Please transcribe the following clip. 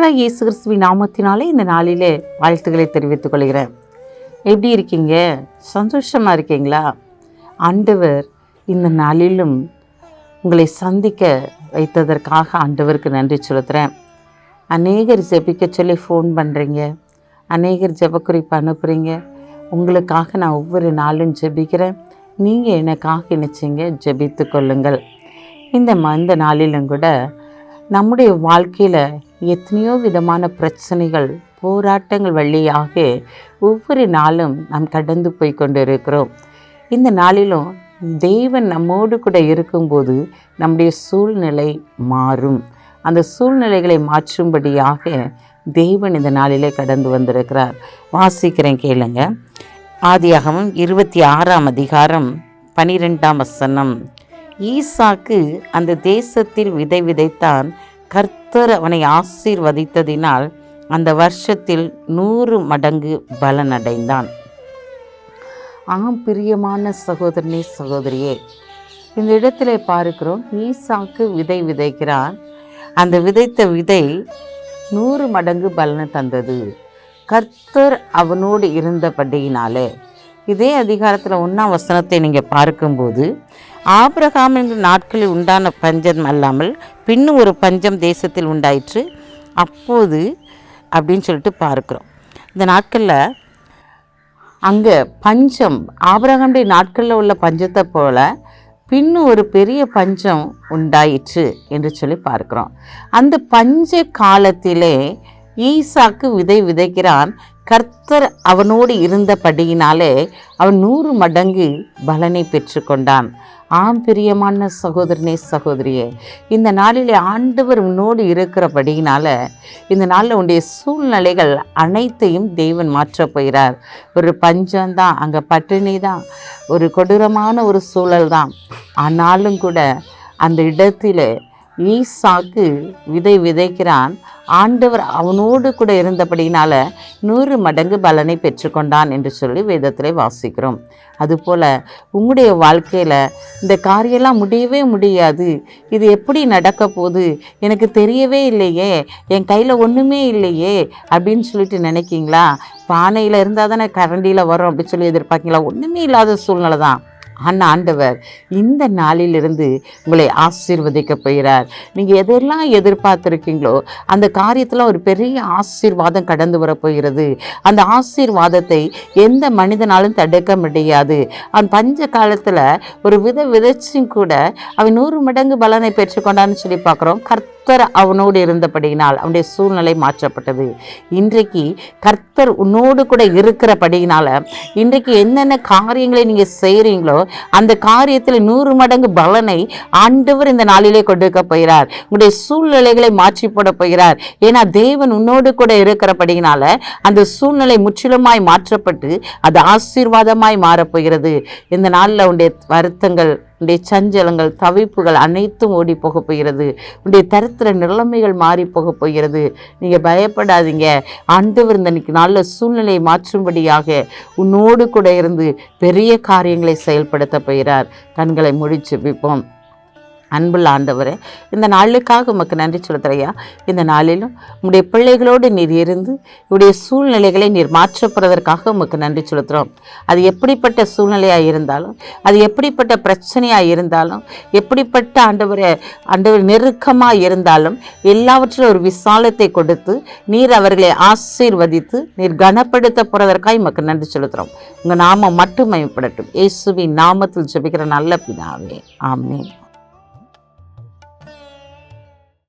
ஆண்டவராக இயேசு கிறிஸ்துவின் நாமத்தினாலே இந்த நாளிலே வாழ்த்துக்களை தெரிவித்துக் கொள்கிறேன். எப்படி இருக்கீங்க? சந்தோஷமாக இருக்கீங்களா? ஆண்டவர் இந்த நாளிலும் உங்களை சந்திக்க வைத்ததற்காக ஆண்டவருக்கு நன்றி செலுத்துகிறேன் அநேகர் ஜெபிக்க சொல்லி ஃபோன் பண்ணுறீங்க அநேகர் ஜெபக்குறிப்பு அனுப்புகிறீங்க உங்களுக்காக நான் ஒவ்வொரு நாளும் ஜெபிக்கிறேன். நீங்கள் எனக்காக நினச்சிங்க ஜெபித்து கொள்ளுங்கள். இந்த ம இந்த நாளிலும் கூட நம்முடைய வாழ்க்கையில் எத்தனையோ விதமான பிரச்சனைகள் போராட்டங்கள் வழியாக ஒவ்வொரு நாளும் நாம் கடந்து போய் கொண்டு இருக்கிறோம் இந்த நாளிலும் தெய்வன் நம்மோடு கூட இருக்கும்போது நம்முடைய சூழ்நிலை மாறும். அந்த சூழ்நிலைகளை மாற்றும்படியாக தெய்வன் இந்த நாளிலே கடந்து வந்திருக்கிறார். வாசிக்கிறேன் கேளுங்க. ஆதியாகவும் இருபத்தி ஆறாம் அதிகாரம் பனிரெண்டாம் வசனம். ஈசாக்கு அந்த தேசத்தில் விதை விதைத்தான் கர்த்தர் அவனை ஆசீர்வதித்ததினால் அந்த வருஷத்தில் நூறு மடங்கு பலனடைந்தான். ஆம் பிரியமான சகோதரனே சகோதரியே இந்த இடத்திலே பார்க்கிறோம். ஈசாக்கு விதை விதைக்கிறான் அந்த விதைத்த விதை நூறு மடங்கு பலனை தந்தது. கர்த்தர் அவனோடு இருந்தபடியினாலே. இதே அதிகாரத்தில் ஒன்றாம் வசனத்தை நீங்கள் பார்க்கும்போது ஆபிரகாம் என்ற நாட்களில் உண்டான பஞ்சம் அல்லாமல் பின்னும் ஒரு பஞ்சம் தேசத்தில் உண்டாயிற்று. அப்போது அப்படின்னு சொல்லிட்டு பார்க்குறோம். இந்த நாட்களில் அங்கே பஞ்சம் ஆபரகமுடைய நாட்களில் உள்ள பஞ்சத்தை போல பின்னும் ஒரு பெரிய பஞ்சம் உண்டாயிற்று என்று சொல்லி பார்க்கிறோம். அந்த பஞ்ச காலத்திலே ஈசாக்கு விதை விதைக்கிறான். கர்த்தர் அவனோடு இருந்தபடியினாலே அவன் நூறு மடங்கு பலனை பெற்றுக்கொண்டான். ஆம் பிரியமான சகோதரனே சகோதரியே இந்த நாளிலே ஆண்டவர் உன்னோடு இருக்கிறபடியினால இந்த நாளில் உன்னுடைய சூழ்நிலைகள் அனைத்தையும் தேவன் மாற்றப் போகிறார். ஒரு பஞ்சம்தான் அங்கே பட்டினி தான் ஒரு கொடூரமான ஒரு சூழல் தான் ஆனாலும் கூட அந்த இடத்திலே ஈசாக்கு விதை விதைக்கிறான். ஆண்டவர் அவனோடு கூட இருந்தபடினால நூறு மடங்கு பலனை பெற்றுக்கொண்டான் என்று சொல்லி வேதத்தில் வாசிக்கிறோம். அதுபோல் உங்களுடைய வாழ்க்கையில் இந்த காரியெல்லாம் முடியவே முடியாது. இது எப்படி நடக்க போகுது? எனக்கு தெரியவே இல்லையே. என் கையில் ஒன்றுமே இல்லையே அப்படின்னு சொல்லிட்டு நினைக்கிங்களா? பானையில் இருந்தால் தானே கரண்டியில் வரும் அப்படின்னு சொல்லி எதிர்பார்க்கீங்களா? ஒன்றுமே இல்லாத சூழ்நிலை தான் ஆனால் ஆண்டவர் இந்த நாளிலிருந்து உங்களை ஆசீர்வதிக்க போகிறார். நீங்கள் எதெல்லாம் எதிர்பார்த்துருக்கீங்களோ அந்த காரியத்தில் ஒரு பெரிய ஆசீர்வாதம் கடந்து வரப்போகிறது அந்த ஆசீர்வாதத்தை எந்த மனிதனாலும் தடுக்க முடியாது. அவன் பஞ்ச காலத்தில் ஒரு வித விதைச்சும் கூட அவன் நூறு மடங்கு பலனை பெற்றுக்கொண்டான்னு சொல்லி பார்க்குறோம். கர்த்தர் அவனோடு இருந்தபடியினால் அவனுடைய சூழ்நிலை மாற்றப்பட்டது. இன்றைக்கு கர்த்தர் உன்னோடு கூட இருக்கிறபடியினால் இன்றைக்கு என்னென்ன காரியங்களை நீங்கள் செய்கிறீங்களோ அந்த காரியத்தில் நூறு மடங்கு பலனை ஆண்டவர் இந்த நாளிலே கொடுக்க போகிறார். உங்களுடைய சூழ்நிலைகளை மாற்றி போட போகிறார். ஏன்னா தேவன் உன்னோடு கூட இருக்கிறபடியினால அந்த சூழ்நிலை முற்றிலுமாய் மாற்றப்பட்டு அது ஆசீர்வாதமாய் மாறப்போகிறது இந்த நாளில் உன்னுடைய வருத்தங்கள் உடைய சஞ்சலங்கள் தவிப்புகள் அனைத்தும் ஓடி போக போகிறது. உடைய தரித்திர நிலைமைகள் மாறி போக போகிறது. நீங்கள் பயப்படாதீங்க. ஆண்டவர் இந்த இன்னைக்கு நல்ல சூழ்நிலையை மாற்றும்படியாக உன்னோடு கூட இருந்து பெரிய காரியங்களை செயல்படுத்த போகிறார். கண்களை முடிச்சு விப்போம் அன்புள்ள ஆண்டவரே இந்த நாளுக்காக உமக்கு நன்றி சொல்கிறையா இந்த நாளிலும் உங்களுடைய பிள்ளைகளோடு நீர் இருந்து உடைய சூழ்நிலைகளை நீர் மாற்றப்படுவதற்காக உமக்கு நன்றி செலுத்துகிறோம் அது எப்படிப்பட்ட சூழ்நிலையாக இருந்தாலும் அது எப்படிப்பட்ட பிரச்சனையாக இருந்தாலும் எப்படிப்பட்ட ஆண்டவரை ஆண்டவர் நெருக்கமாக இருந்தாலும் எல்லாவற்றிலும் ஒரு விசாலத்தை கொடுத்து நீர் அவர்களை ஆசீர்வதித்து நீர் கனப்படுத்த போகிறதற்காக உமக்கு நன்றி செலுத்துகிறோம் உங்கள் நாமம் மட்டும் மயப்படட்டும் இயேசுவின் நாமத்தில் ஜெபிக்கிற நல்ல பிதாவே. ஆமென்.